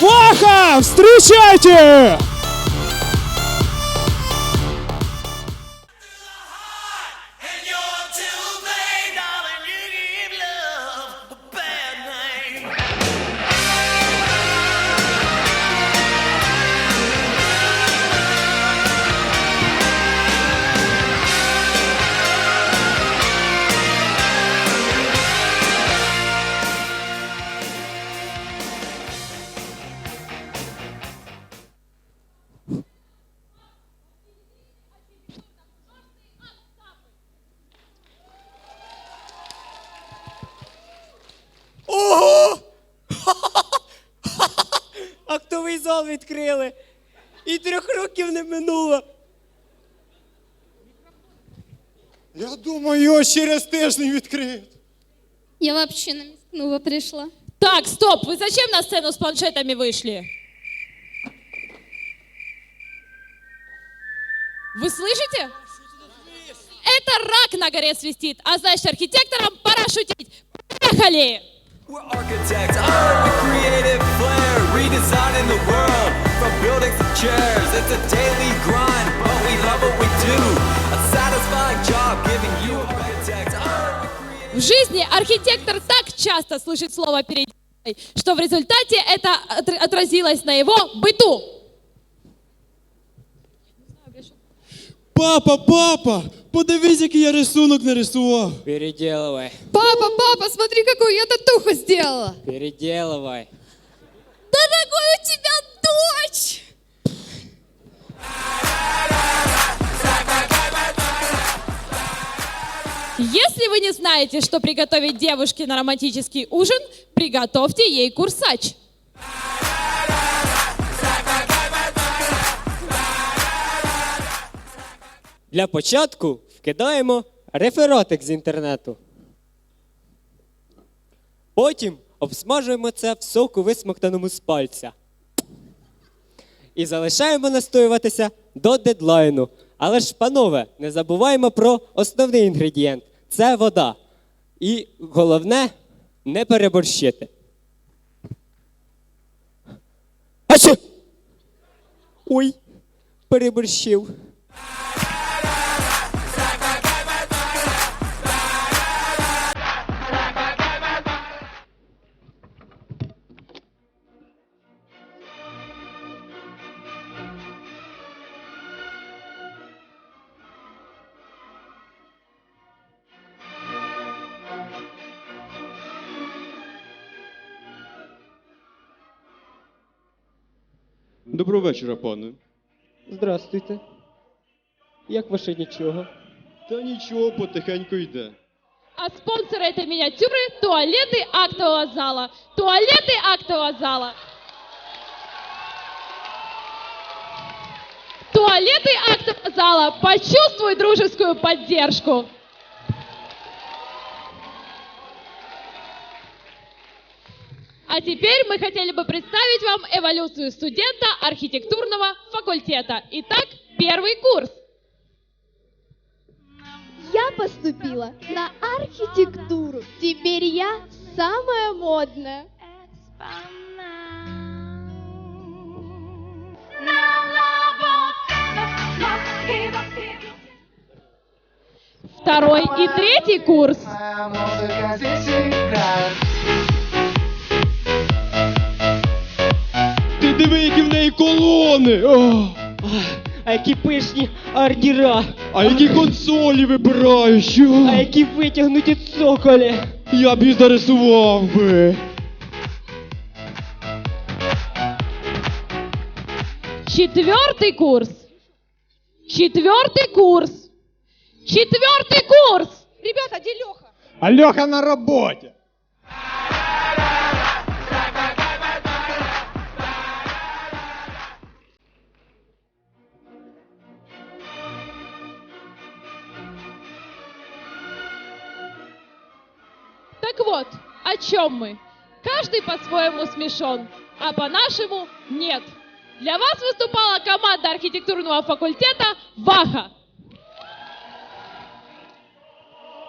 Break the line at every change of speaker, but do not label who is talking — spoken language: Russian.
Ваха! Встречайте!
Актовий зал відкрили. І трьох років не минуло.
Я думаю, його через тиждень відкриють.
Я вообще на Мискнова пришла.
Так, стоп, вы зачем на сцену с планшетами вышли? Вы слышите? Это рак на горе свистит, а значит архитекторам пора шутить. Поехали!
We're architects, art with creative flair, redesigning the world from buildings to chairs. It's a daily grind, but we love what we do. A satisfying job giving you with creative
В жизни архитектор так часто слышит слово «переделай», что в результате это отр- отразилось на его быту.
Папа, папа, подивись, який я рисунок нарисував.
Переділывай,
Папа, папа, смотри, какую я татуху сделала.
переділывай.
Дорогой, у тебя дочь!
Если вы не знаете, что приготовить девушке на романтический ужин, приготовьте ей курсач.
Для початку вкидаємо рефератик з інтернету. Потім обсмажуємо це в соку висмоктаному з пальця. І залишаємо настоюватися до дедлайну. Але ж, панове, не забуваємо про основний інгредієнт це вода. І головне не переборщити. А що? Ой, переборщив.
Доброго вечора, пане.
Здравствуйте. Як ваше нічого?
Та нічого, потихеньку йде.
А спонсоры этой миниатюры – туалеты актового зала. Туалеты актового зала. Туалеты актового зала. Почувствуй дружескую поддержку. А теперь мы хотели бы представить вам эволюцию студента архитектурного факультета. Итак, первый курс.
Я поступила на архитектуру. Теперь я самая модная.
Второй и третий курс.
Ти диви, які в неї колони! О!
А які пишні ордіра,
А які консолі вибираю, що?
а які витягнуті цоколі.
Я б її зарисував би.
Четвертый курс. Четвертый курс. Четвертый курс. Ребята, где Леха?
Альоха на роботі.
Так вот, о чем мы? Каждый по-своему смешон, а по-нашему нет. Для вас выступала команда архитектурного факультета «Ваха».